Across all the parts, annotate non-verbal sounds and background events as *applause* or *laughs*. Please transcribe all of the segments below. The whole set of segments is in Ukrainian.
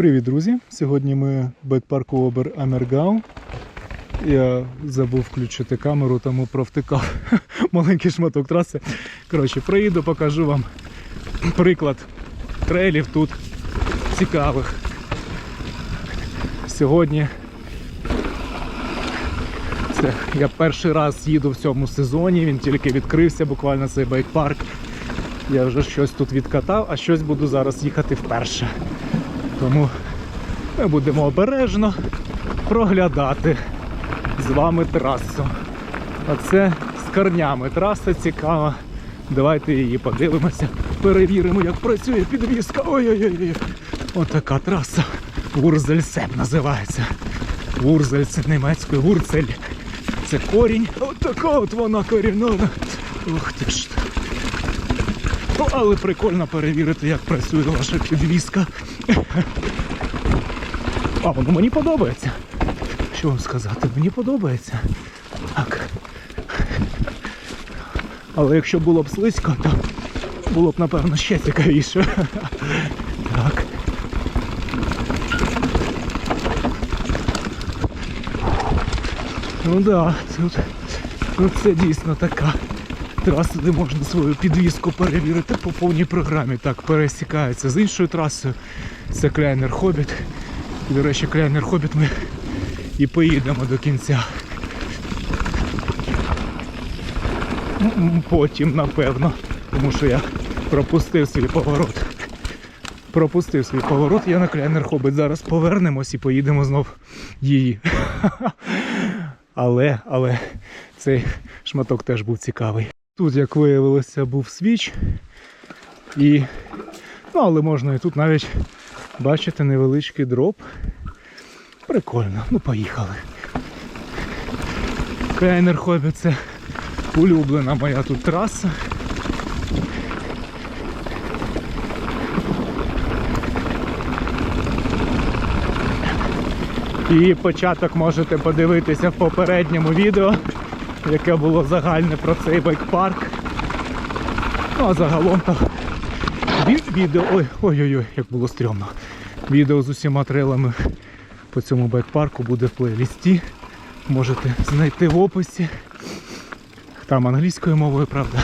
Привіт, друзі! Сьогодні ми в бекпарку Обер Амергау. Я забув включити камеру, тому провтикав *laughs* маленький шматок траси. Коротше, проїду, покажу вам приклад трейлів тут цікавих. Сьогодні це я перший раз їду в цьому сезоні, він тільки відкрився, буквально цей байкпарк. Я вже щось тут відкатав, а щось буду зараз їхати вперше. Тому ми будемо обережно проглядати з вами трасу. А це з корнями траса цікава. Давайте її подивимося, перевіримо, як працює підвізка. Ой-ой-ой. Отака траса. Вурзельсеп називається. Вурзель це німецькою вурцель. Це корінь. Отака от вона корінона. Ух ти ж. Ну, але прикольно перевірити, як працює ваша підвізка. А, воно мені подобається. Що вам сказати? Мені подобається. Так. Але якщо було б слизько, то було б, напевно, ще цікавіше. Так. Ну да, тут, тут це дійсно така траса, де можна свою підвізку перевірити по повній програмі. Так, пересікається з іншою трасою. Це Кляйнер Хобіт. До речі, Кляйнер Хобіт ми і поїдемо до кінця. Потім, напевно, тому що я пропустив свій поворот. Пропустив свій поворот, я на Кляйнер Хобіт. Зараз повернемось і поїдемо знов її. *laughs* Але, але цей шматок теж був цікавий. Тут, як виявилося, був свіч. І... Ну, але можна і тут навіть бачити невеличкий дроп. Прикольно, ну поїхали. Кайнер Хобі це улюблена моя тут траса. І початок можете подивитися в попередньому відео, яке було загальне про цей байкпарк. Ну а загалом то відео. Ой, ой-ой-ой, як було стрьомно. Відео з усіма трейлами по цьому байкпарку буде в плейлісті. Можете знайти в описі. Там англійською мовою, правда.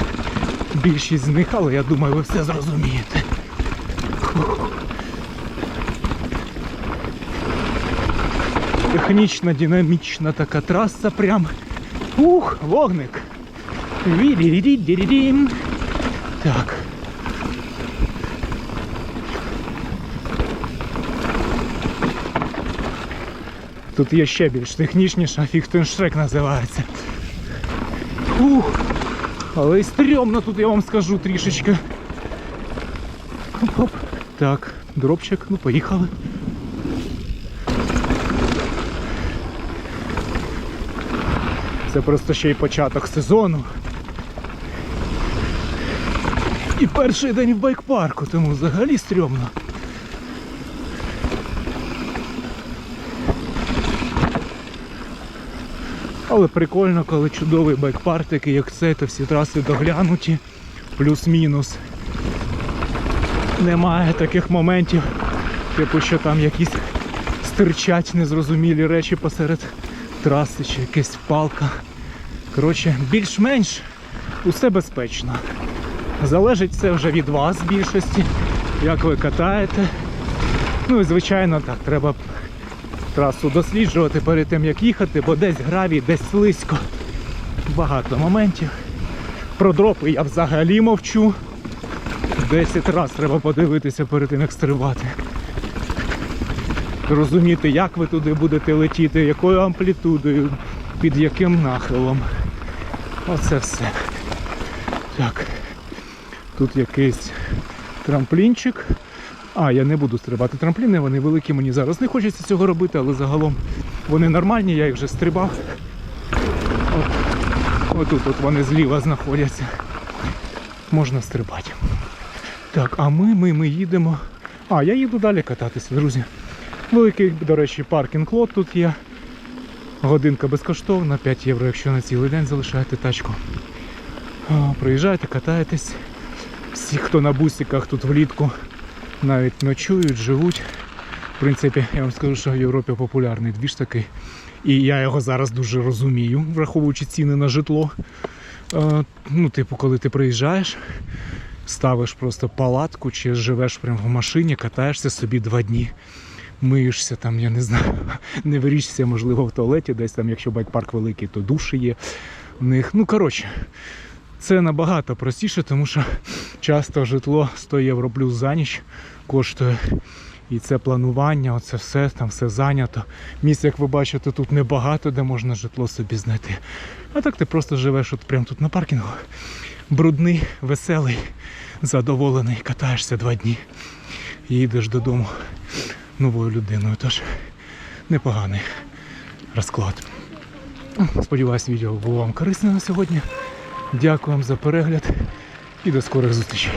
Більшість з них, але я думаю, ви все зрозумієте. Технічна, динамічна така траса прям. Ух, вогник. Так. Тут є ще більш технічніша, Фіхтеншрек називається. Ух, але й стрьомно тут я вам скажу трішечки. Оп-оп. Так, дропчик, ну поїхали. Це просто ще й початок сезону. І перший день в байкпарку, тому взагалі стрьомно. Але прикольно, коли чудовий байкпарк, такий як цей, то всі траси доглянуті, плюс-мінус. Немає таких моментів, типу, що там якісь стирчать незрозумілі речі посеред траси чи якась палка. Коротше, більш-менш усе безпечно. Залежить це вже від вас в більшості, як ви катаєте. Ну і звичайно так, треба трасу досліджувати перед тим як їхати, бо десь гравій, десь слизько. Багато моментів. Про дропи я взагалі мовчу. 10 разів треба подивитися перед тим, як стрибати. Розуміти, як ви туди будете летіти, якою амплітудою, під яким нахилом. Оце все. Так. Тут якийсь трамплінчик. А, я не буду стрибати трампліни, вони великі, мені зараз не хочеться цього робити, але загалом вони нормальні, я їх вже стрибав. От, отут от вони зліва знаходяться. Можна стрибати. Так, а ми, ми, ми їдемо. А, я їду далі кататися, друзі. Великий, до речі, паркінг лот тут є. Годинка безкоштовна, 5 євро, якщо на цілий день залишаєте тачку. Приїжджайте, катаєтесь. Всі, хто на бусиках тут влітку навіть ночують, живуть. В принципі, я вам скажу, що в Європі популярний двіж такий. І я його зараз дуже розумію, враховуючи ціни на житло. Ну, типу, коли ти приїжджаєш, ставиш просто палатку чи живеш прямо в машині, катаєшся собі два дні. Миєшся там, я не знаю, *laughs* не вирішся, можливо, в туалеті, десь там, якщо байк-парк великий, то душі є в них. Ну, коротше, це набагато простіше, тому що часто житло 100 євро плюс за ніч коштує. І це планування, оце все, там все зайнято. Місць, як ви бачите, тут небагато, де можна житло собі знайти. А так ти просто живеш от прямо тут на паркінгу. Брудний, веселий, задоволений, катаєшся два дні і їдеш додому новою людиною. Тож непоганий розклад. Сподіваюсь, відео було вам корисне на сьогодні. Дякую вам за перегляд і до скорих зустрічей.